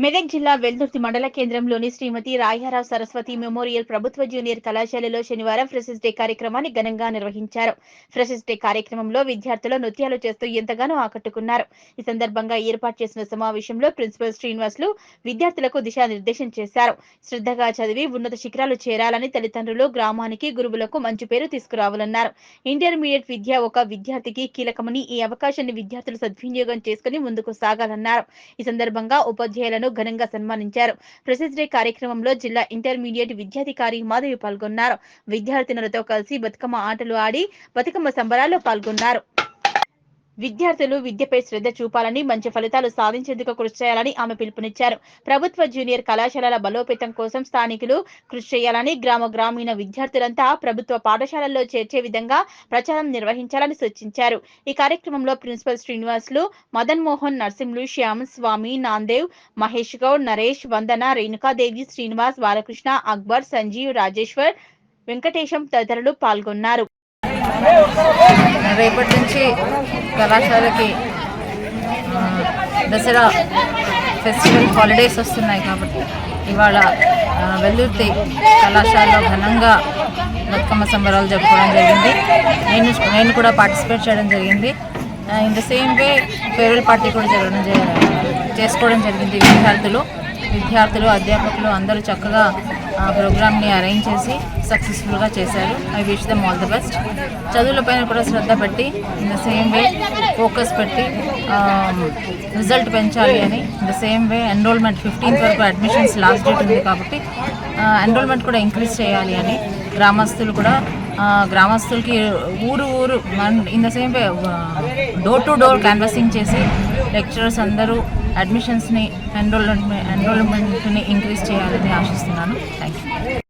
మెదక్ జిల్లా వెల్దుర్తి మండల కేంద్రంలోని శ్రీమతి రాయారావు సరస్వతి మెమోరియల్ ప్రభుత్వ జూనియర్ కళాశాలలో శనివారం ఫ్రెషర్స్ డే కార్యక్రమాన్ని ఘనంగా నిర్వహించారు. ఫ్రెషర్స్ డే కార్యక్రమంలో విద్యార్థులు నృత్యాలు చేస్తూ ఎంతగానో ఆకట్టుకున్నారు. ఈ సందర్భంగా ఏర్పాటు చేసిన సమావేశంలో ప్రిన్సిపల్ శ్రీనివాసులు విద్యార్థులకు దిశానిర్దేశం చేశారు. శ్రద్ధగా చదివి ఉన్నత శిఖరాలు చేరాలని తల్లిదండ్రులు గ్రామానికి గురువులకు మంచి పేరు తీసుకురావాలన్నారు. ఇంటర్మీడియట్ విద్య ఒక విద్యార్థికి కీలకమని ఈ అవకాశాన్ని విద్యార్థులు సద్వినియోగం చేసుకుని ముందుకు సాగాలన్నారు. ఈ సందర్భంగా ఉపాధ్యాయులను ఘనంగా సన్మానించారు. ప్రెసిడెన్స్ డే కార్యక్రమంలో జిల్లా ఇంటర్మీడియట్ విద్యాధికారి మాధవి పాల్గొన్నారు. విద్యార్థినులతో కలిసి బతుకమ్మ ఆటలు ఆడి బతుకమ్మ సంబరాల్లో పాల్గొన్నారు. విద్యార్థులు విద్యపై శ్రద్ధ చూపాలని మంచి ఫలితాలు సాధించేందుకు కృషి చేయాలని ఆమె పిలుపునిచ్చారు. ప్రభుత్వ జూనియర్ కళాశాలల బలోపేతం కోసం స్థానికులు కృషి చేయాలని గ్రామ గ్రామీణ విద్యార్థులంతా ప్రభుత్వ పాఠశాలల్లో చేర్చే విధంగా ప్రచారం నిర్వహించాలని సూచించారు. ఈ కార్యక్రమంలో ప్రిన్సిపల్ శ్రీనివాసులు మదన్ మోహన్ నరసింహులు శ్యామ్ స్వామి నాందేవ్ మహేష్ గౌడ్ నరేష్ వందన రేణుకాదేవి శ్రీనివాస్ బాలకృష్ణ అక్బర్ సంజీవ్ రాజేశ్వర్ వెంకటేశం తదితరులు పాల్గొన్నారు. రేపటి నుంచి కళాశాలకి దసరా ఫెస్టివల్ హాలిడేస్ వస్తున్నాయి కాబట్టి ఇవాళ వెల్లుర్తి కళాశాలలో ఘనంగా బతుకమ్మ సంబరాలు జరుపుకోవడం జరిగింది. నేను నేను కూడా పార్టిసిపేట్ చేయడం జరిగింది. In the same way farewell party కూడా జరగడం జ- చేసుకోవడం జరిగింది విద్యార్థులు. విద్యార్థులు అధ్యాపకులు అందరూ చక్కగా ప్రోగ్రామ్ని అరేంజ్ చేసి సక్సెస్ఫుల్గా చేశారు. I wish them all the best చదువులపైన కూడా శ్రద్ధ పెట్టి in the same way focus పెట్టి um, రిజల్ట్ పెంచాలి అని in the same way enrolment fifteenth వరకు అడ్మిషన్స్ లాస్ట్ డేట్ ఉంది కాబట్టి ఎన్రోల్మెంట్ కూడా ఇంక్రీజ్ చేయాలి అని గ్రామస్తులు కూడా గ్రామస్తులకి ఊరు ఊరు in the same way door to door canvassing చేసి లెక్చరర్స్ అందరూ అడ్మిషన్స్ని ఎన్రోల్మెంట్ ఎన్రోల్మెంట్ని ఇంక్రీజ్ చేయాలని ఆశిస్తున్నాను. Thank you